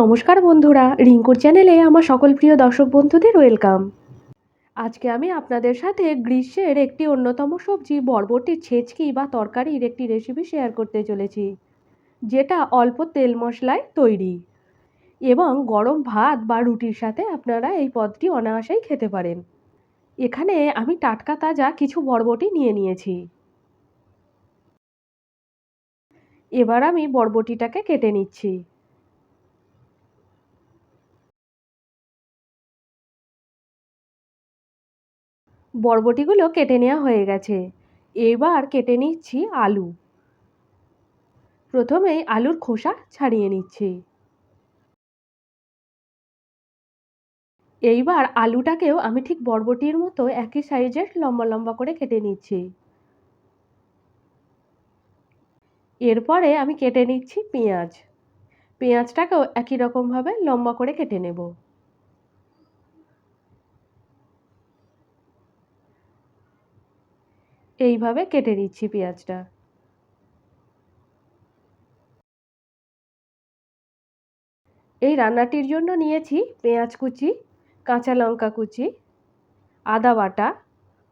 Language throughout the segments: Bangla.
নমস্কার বন্ধুরা, রিঙ্কুর চ্যানেলে আমার সকল প্রিয় দর্শক বন্ধুদের ওয়েলকাম। আজকে আমি আপনাদের সাথে গ্রীষ্মের একটি অন্যতম সবজি বরবটির ছেচকি বা তরকারির একটি রেসিপি শেয়ার করতে চলেছি, যেটা অল্প তেল মশলায় তৈরি এবং গরম ভাত বা রুটির সাথে আপনারা এই পদটি অনায়াসেই খেতে পারেন। এখানে আমি টাটকা তাজা কিছু বরবটি নিয়ে নিয়েছি। এবার আমি বরবটিটাকে কেটে নিচ্ছি। বরবটিগুলো কেটে নেওয়া হয়ে গেছে। এবার কেটে নিচ্ছি আলু। প্রথমেই আলুর খোসা ছাড়িয়ে নিচ্ছি। এইবার আলুটাকেও আমি ঠিক বরবটির মতো একই সাইজের লম্বা লম্বা করে কেটে নিচ্ছি। এরপরে আমি কেটে নিচ্ছি পেঁয়াজ। পেঁয়াজটাকেও একই রকমভাবে লম্বা করে কেটে নেব। এইভাবে কেটে নিচ্ছি পেঁয়াজটা। এই রান্নাটির জন্য নিয়েছি পেঁয়াজ কুচি, কাঁচা লঙ্কা কুচি, আদা বাটা,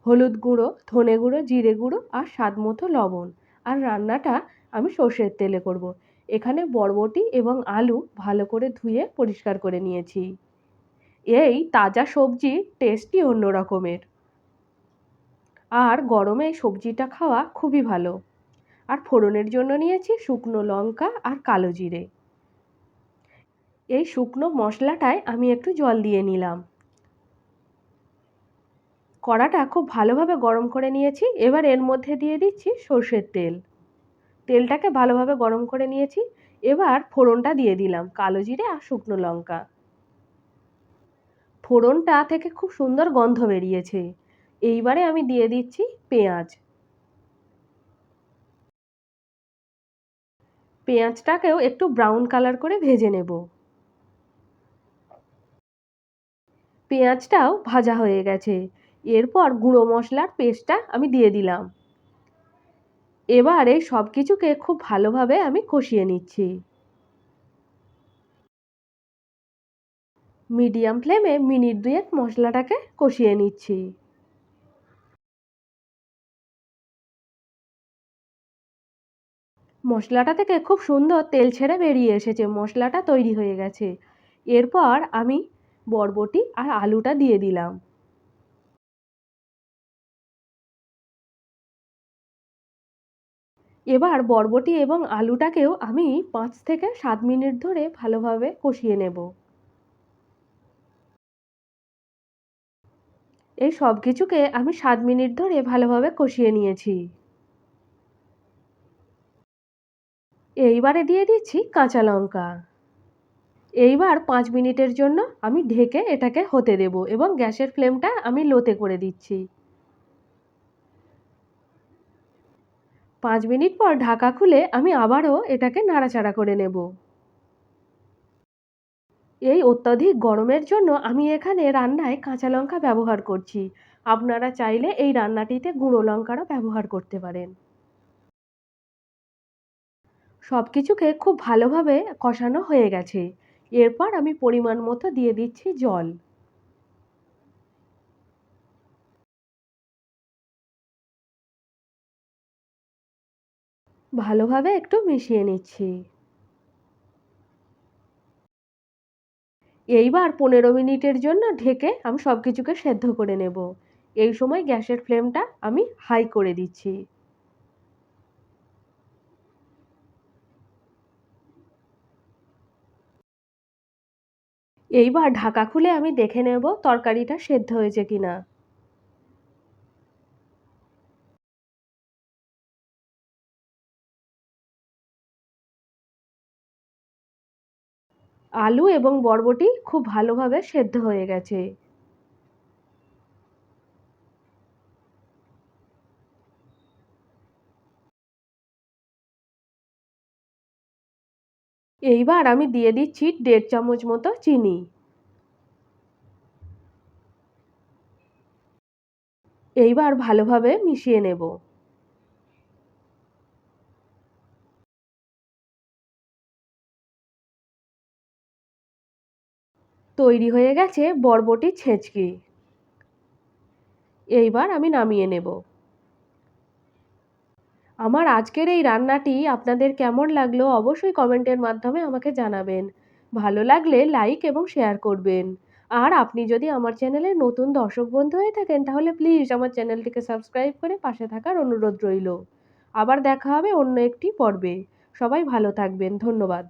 হলুদ গুঁড়ো, ধনে গুঁড়ো, জিরে গুঁড়ো আর স্বাদ মতো লবণ। আর রান্নাটা আমি সর্ষের তেলে করব। এখানে বরবটি এবং আলু ভালো করে ধুয়ে পরিষ্কার করে নিয়েছি। এই তাজা সবজির টেস্টই অন্য রকমের আর গরমে সবজিটা খাওয়া খুবই ভালো। আর ফোড়নের জন্য নিয়েছি শুকনো লঙ্কা আর কালো জিরে। এই শুকনো মশলাটায় আমি একটু জল দিয়ে নিলাম। কড়াটা খুব ভালোভাবে গরম করে নিয়েছি। এবার এর মধ্যে দিয়ে দিচ্ছি সর্ষের তেল। তেলটাকে ভালোভাবে গরম করে নিয়েছি। এবার ফোড়নটা দিয়ে দিলাম, কালো জিরে আর শুকনো লঙ্কা। ফোড়নটা থেকে খুব সুন্দর গন্ধ বেরিয়েছে। এইবারে আমি দিয়ে দিচ্ছি পেঁয়াজ। পেঁয়াজটাকেও একটু ব্রাউন কালার করে ভেজে নেব। পেঁয়াজটাও ভাজা হয়ে গেছে। এরপর গুঁড়ো মশলার পেস্টটা আমি দিয়ে দিলাম। এবারে সব কিছুকে খুব ভালোভাবে আমি কষিয়ে নিচ্ছি। মিডিয়াম ফ্লেমে মিনিট দুয়েক মশলাটাকে কষিয়ে নিচ্ছি। মশলাটা থেকে খুব সুন্দর তেল ছেড়ে বেরিয়ে এসেছে, মশলাটা তৈরি হয়ে গেছে। এরপর আমি বরবটি আর আলুটা দিয়ে দিলাম। এবার বরবটি এবং আলুটাকেও আমি পাঁচ থেকে সাত মিনিট ধরে ভালোভাবে কষিয়ে নেব। এই সব কিছুকে আমি সাত মিনিট ধরে ভালোভাবে কষিয়ে নিয়েছি। এইবারে দিয়ে দিচ্ছি কাঁচা লঙ্কা। এইবার পাঁচ মিনিটের জন্য আমি ঢেকে এটাকে হতে দেব এবং গ্যাসের ফ্লেমটা আমি লোতে করে দিচ্ছি। পাঁচ মিনিট পর ঢাকা খুলে আমি আবারও এটাকে নাড়াচাড়া করে নেব। এই অত্যাধিক গরমের জন্য আমি এখানে রান্নায় কাঁচা লঙ্কা ব্যবহার করছি। আপনারা চাইলে এই রান্নাটিতে গুঁড়ো লঙ্কারও ব্যবহার করতে পারেন। সব কিছুকে খুব ভালোভাবে কষানো হয়ে গেছে। এরপর আমি পরিমাণ মতো দিয়ে দিচ্ছি জল। ভালোভাবে একটু মিশিয়ে নিচ্ছি। এইবার পনেরো মিনিটের জন্য ঢেকে আমি সব কিছুকে সেদ্ধ করে নেব। এই সময় গ্যাসের ফ্লেমটা আমি হাই করে দিচ্ছি। এইবার ঢাকা খুলে আমি দেখে নেব তরকারিটা সেদ্ধ হয়েছে কিনা। আলু এবং বরবটি খুব ভালোভাবে সেদ্ধ হয়ে গেছে। এইবার আমি দিয়ে দিচ্ছি দেড় চামচ মতো চিনি। এইবার ভালোভাবে মিশিয়ে নেব। তৈরি হয়ে গেছে বরবটি ছেঁচকি। এইবার আমি নামিয়ে নেব। আমার আজকের এই রান্নাটি আপনাদের কেমন লাগল অবশ্যই কমেন্টের মাধ্যমে আমাকে জানাবেন। ভালো লাগলে লাইক এবং শেয়ার করবেন। আর আপনি যদি আমার চ্যানেলে নতুন দর্শক বন্ধু হয়ে থাকেন, তাহলে প্লিজ আমার চ্যানেলটিকে সাবস্ক্রাইব করে পাশে থাকার অনুরোধ রইল। আবার দেখা হবে অন্য একটি পর্বে। সবাই ভালো থাকবেন। ধন্যবাদ।